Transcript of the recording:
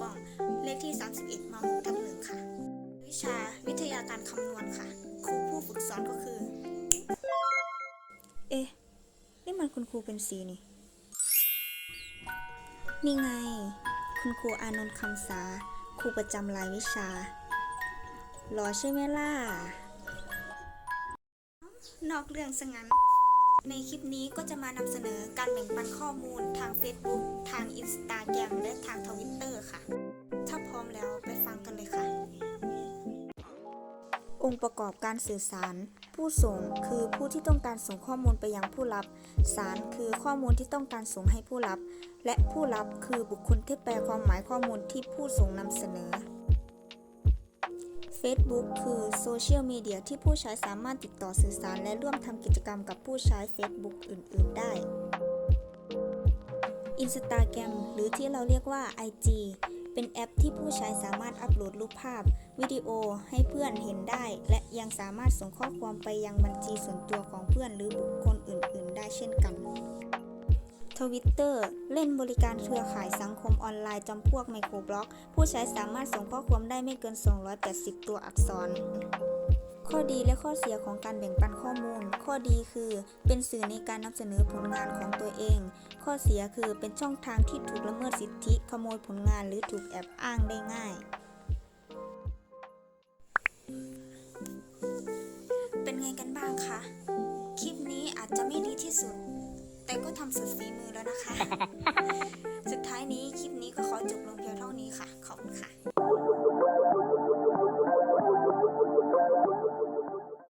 ป้อง เลขที่ 31ม6ทับหนึ่งค่ะ วิชาวิทยาการคำนวณค่ะ ครูผู้ฝึกสอนก็คือ เอ๊ะ นี่มันคุณครูเป็นสีนี่ นี่ไง คุณครูอานนท์คำสา ครูประจำรายวิชา รอใช่ไหมล่ะ นอกเรื่องซะงั้น ในคลิปนี้ก็จะมานำเสนอการแบ่งปันข้อมูลทาง Facebook ทาง Instagram และทาง Twitter ค่ะ ถ้าพร้อมแล้วไปฟังกันเลยค่ะ องค์ประกอบการสื่อสาร ผู้ส่งคือผู้ที่ต้องการส่งข้อมูลไปยังผู้รับ สารคือข้อมูลที่ต้องการส่งให้ผู้รับ และผู้รับคือบุคคลที่แปลความหมายข้อมูลที่ผู้ส่งนำเสนอ Facebook คือโซเชียลมีเดียที่ผู้ใช้สามารถติดต่อสื่อสารและร่วมทำกิจกรรมกับผู้ใช้ Facebook อื่น ๆ ได้ Instagram หรือที่เราเรียกว่า IG เป็นแอปที่ผู้ใช้สามารถอัปโหลดรูปภาพ วิดีโอให้เพื่อนเห็นได้ และยังสามารถส่งข้อความไปยังบัญชีส่วนตัวของเพื่อนหรือบุคคลอื่น ๆ ได้เช่นกัน ทวิตเตอร์เล่นบริการเครือข่ายสังคมออนไลน์จำพวกไมโครบล็อก ผู้ใช้สามารถส่งข้อความได้ไม่เกิน 280 ตัวอักษร ข้อดีและข้อเสียของการแบ่งปันข้อมูล ข้อดีคือเป็นสื่อในการนำเสนอผลงานของตัวเอง ข้อเสียคือเป็นช่องทางที่ถูกละเมิดสิทธิ ขโมยผลงานหรือถูกแอบอ้างได้ง่ายเป็นไงกันบ้างคะ คลิปนี้อาจจะไม่ดีที่สุด แต่ก็ทำสุดฝีมือแล้วนะคะ สุดท้ายนี้คลิปนี้ก็ขอจบลงเพียงเท่านี้ค่ะ ขอบคุณค่ะ